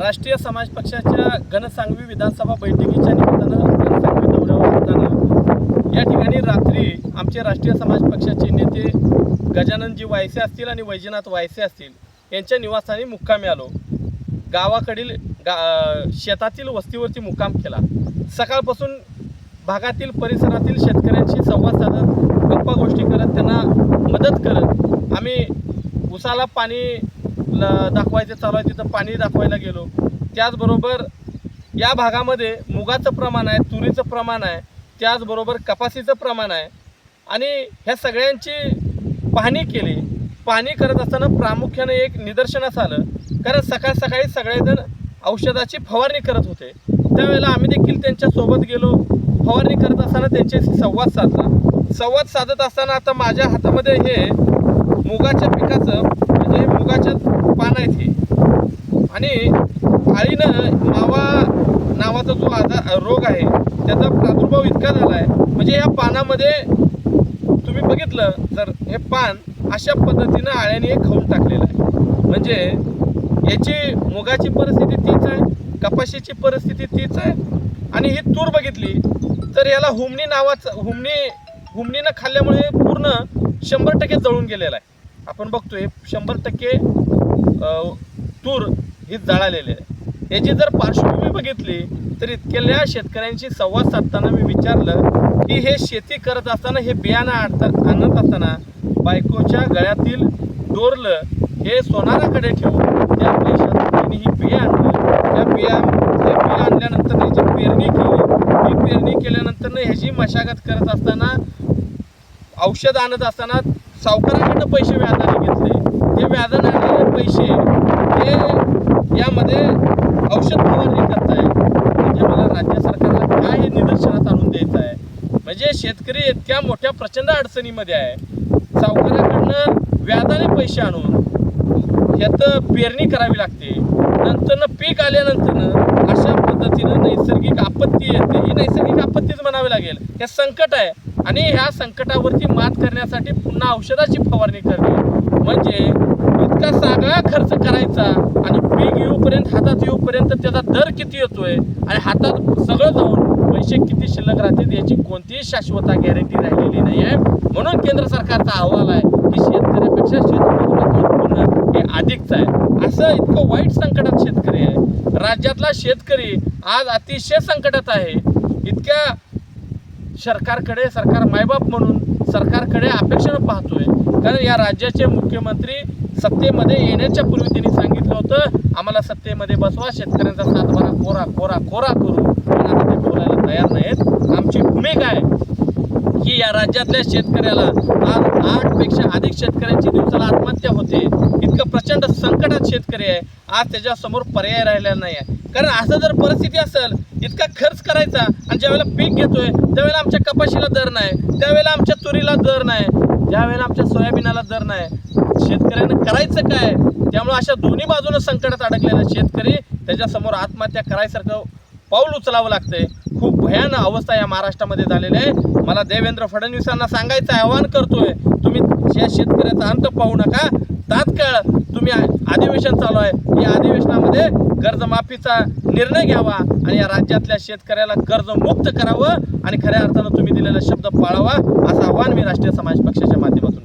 राष्ट्रीय समाज पक्षाच्या घनसांगवी विधानसभा बैठकीच्या निमित्तानं घनसांगवी दौऱ्यावर असताना या ठिकाणी रात्री आमचे राष्ट्रीय समाज पक्षाचे नेते गजाननजी वायसे असतील आणि वैजनाथ वायसे असतील यांच्या निवासस्थानी मुक्कामी आलो. गावाकडील गा शेतातील वस्तीवरती मुक्काम केला. सकाळपासून भागातील परिसरातील शेतकऱ्यांशी संवाद साधत गप्पा गोष्टी करत त्यांना मदत करत आम्ही उसाला पाणी दाखवायचं चालू आहे तिथं पाणी दाखवायला गेलो. त्याचबरोबर या भागामध्ये मुगाचं प्रमाण आहे तुरीचं प्रमाण आहे त्याचबरोबर कपासीचं प्रमाण आहे. आणि ह्या सगळ्यांची पाहणी केली. पाहणी करत असताना प्रामुख्याने एक निदर्शनास आलं. कारण सकाळ सकाळी सगळेजण औषधाची फवारणी करत होते. त्यावेळेला आम्ही देखील त्यांच्यासोबत गेलो. फवारणी करत असताना त्यांच्याशी संवाद साधला. संवाद साधत असताना आता माझ्या हातामध्ये हे मुगाच्या पिकाचं मुगाच्या पान आहेत हे. आणि आळीनं मावा नावाचा जो आजार रोग आहे त्याचा प्रादुर्भाव इतका झाला आहे. म्हणजे या पानामध्ये तुम्ही बघितलं तर हे पान अशा पद्धतीनं आळ्याने हे खाऊन टाकलेलं आहे. म्हणजे याची मुगाची परिस्थिती तीच आहे कपाशीची परिस्थिती तीच आहे. आणि ही तूर बघितली तर याला हुमणी नावाचं हुमणी हुमणीनं खाल्ल्यामुळे पूर्ण शंभर टक्के जळून गेलेला आहे. आपण बघतोय शंभर टक्के तूर ही जळालेली आहे. याची जर पार्श्वभूमी बघितली तर इतक्या शेतकऱ्यांशी संवाद साधताना मी विचारलं की हे शेती करत असताना हे बियाणं आणता आणत असताना बायकोच्या गळ्यातील डोरलं हे सोनाराकडे ठेवून त्या पैशात ही बिया आणलं. त्या बिया हे बिया आणल्यानंतर त्याची पेरणी केली. ही पेरणी केल्यानंतर ह्याची मशागत करत असताना औषध आणत असताना सावकाराकडनं पैसे व्याजाने घेतले. ते व्याजाने आलेले पैसे हे यामध्ये औषध फवारणी करताय. म्हणजे मला राज्य सरकारला काय हे निदर्शनात आणून द्यायचं आहे म्हणजे शेतकरी इतक्या मोठ्या प्रचंड अडचणीमध्ये आहे. सावकाराकडनं व्याजाने पैसे आणून यात पेरणी करावी लागते. नंतरनं पीक आल्यानंतरनं अशा पद्धतीनं नैसर्गिक आपत्ती येते. ही नैसर्गिक आपत्तीच म्हणावी लागेल. हे संकट आहे. आणि ह्या संकटावरती मात करण्यासाठी पुन्हा औषधाची फवारणी करणे. म्हणजे इतका सगळा खर्च करायचा आणि पीक येऊपर्यंत हातात येऊपर्यंत त्याचा दर किती येतोय? आणि हातात सगळं जाऊन पैसे किती शिल्लक राहतील याची कोणतीही शाश्वता गॅरंटी राहिलेली नाही आहे म्हणून केंद्र सरकारचा अहवाल आहे की शेतकऱ्यापेक्षा शेतकऱ्याचं उत्पन्न हे अधिकच आहे. असं इतकं वाईट संकटात शेतकरी आहे. राज्यातला शेतकरी आज अतिशय संकटात आहे. इतक्या सरकारकडे सरकार मायबाप म्हणून सरकारकडे अपेक्षेनं पाहतोय. कारण या राज्याचे मुख्यमंत्री सत्तेमध्ये येण्याच्या पूर्वी त्यांनी सांगितलं होतं आम्हाला सत्तेमध्ये बसवा शेतकऱ्यांचा सातबारा कोरा कोरा कोरा करू. पण आता ते बोलायला तयार नाहीत. आमची भूमिका आहे की या राज्यातल्या शेतकऱ्याला आज आठपेक्षा अधिक शेतकऱ्यांची दिवसाला आत्महत्या होते. इतकं प्रचंड संकटात शेतकरी आहे. आज त्याच्यासमोर पर्याय राहिलेला नाही आहे कारण असं जर परिस्थिती असेल इतका खर्च करायचा आणि ज्यावेळेला पीक घेतोय त्यावेळेला आमच्या कपाशीला दर नाही त्यावेळेला आमच्या तुरीला दर नाही ज्यावेळेला आमच्या सोयाबीनाला दर नाही. शेतकऱ्यानं करायचं काय? त्यामुळे अशा दोन्ही बाजूनं संकटात अडकलेला शेतकरी त्याच्यासमोर आत्महत्या करायसारखं पाऊल उचलावं लागतंय. खूप भयानक अवस्था या महाराष्ट्रामध्ये झालेली आहे. मला देवेंद्र फडणवीसांना सांगायचं आवाहन करतोय तुम्ही या शेतकऱ्याचा अंत पाहू नका. तात्काळ तुम्ही अधिवेशन चालू आहे. या अधिवेशनामध्ये कर्जमाफीचा निर्णय घ्यावा आणि या राज्यातल्या शेतकऱ्याला कर्जमुक्त करावं आणि खऱ्या अर्थानं तुम्ही दिलेला शब्द पाळावा असं आव्हान मी राष्ट्रीय समाज पक्षाच्या माध्यमातून